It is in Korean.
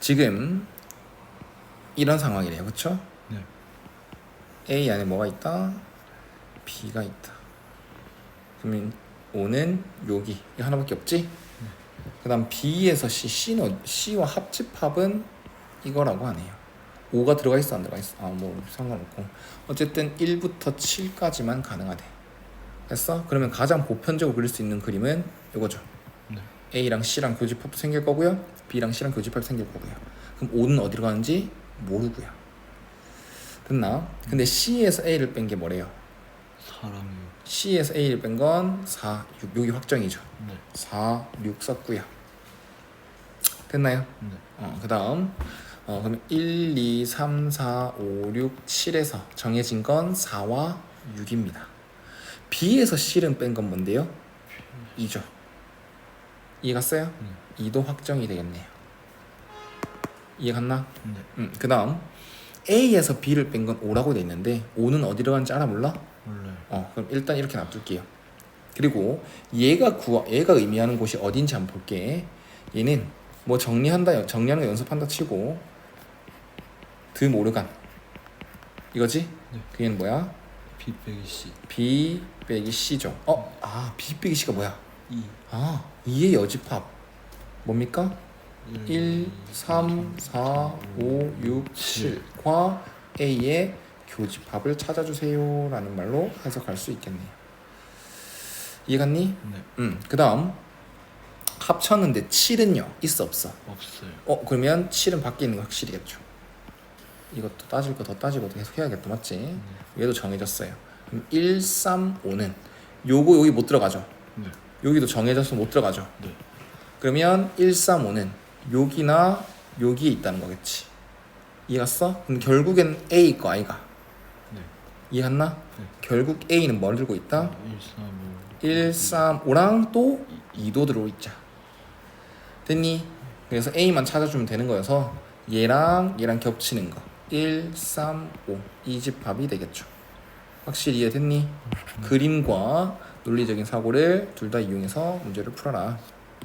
지금 이런 상황이래요. 그렇죠? 네. A 안에 뭐가 있다? B가 있다. 그러면 O는 여기 이 하나밖에 없지? 그다음 B에서 C, C는 C와 합집합은 이거라고 하네요. 5가 들어가 있어 안 들어가 있어? 아 뭐 상관없고 어쨌든 1부터 7까지만 가능하대. 됐어? 그러면 가장 보편적으로 그릴 수 있는 그림은 이거죠. 네. A랑 C랑 교집합도 생길 거고요. B랑 C랑 교집합이 생길 거고요. 그럼 O는 어디로 가는지 모르고요. 됐나? 근데 C에서 A를 뺀 게 뭐래요? 사람이 C에서 A를 뺀 건 4, 6, 여기 확정이죠. 네. 4, 6 썼고요. 됐나요? 네. 어, 그 다음 어, 그럼 1, 2, 3, 4, 5, 6, 7에서 정해진 건 4와 6입니다. B에서 C를 뺀 건 뭔데요? 2죠. 이해 갔어요? 네. 2도 확정이 되겠네요. 이해 갔나? 네. 음, 그 다음 A에서 B를 뺀 건 5라고 돼 있는데 5는 어디로 가는지 알아 몰라? 몰라요. 어, 그럼 일단 이렇게 놔둘게요. 그리고 얘가 구하, 얘가 의미하는 곳이 어딘지 한번 볼게. 얘는 뭐 정리한다, 정리하는 거 연습한다 치고 드 모르간 이거지? 네. 그게 뭐야? B 빼기 C B 빼기 C죠. 어, 아 B 빼기 C가 뭐야? 2 아 2의 여집합 뭡니까? 1, 3, 4, 5, 6, 7과 A의 교집합을 찾아주세요 라는 말로 해석할 수 있겠네요. 이해갔니? 네. 음, 그 다음 합쳤는데 7은요? 있어 없어? 없어요. 어 그러면 7은 밖에 있는 거 확실이겠죠. 이것도 따질 거 더 따지고 계속 해야겠다 맞지? 얘도 정해졌어요. 그럼 1, 3, 5는 요거 여기 못 들어가죠. 네. 여기도 정해져서 못 들어가죠. 네. 그러면 1, 3, 5는 여기나 여기에 있다는 거겠지. 이해갔어? 그럼 결국엔 A 거 아이가. 네. 이해갔나? 네. 결국 A는 뭘 들고 있다? 1 3 5 1, 3, 5랑 또 2도 들어있자. 됐니? 그래서 A만 찾아주면 되는 거여서 얘랑 얘랑 겹치는 거. 1, 3, 5. 이 집합이 되겠죠. 확실히 이해됐니? 그림과 논리적인 사고를 둘 다 이용해서 문제를 풀어라.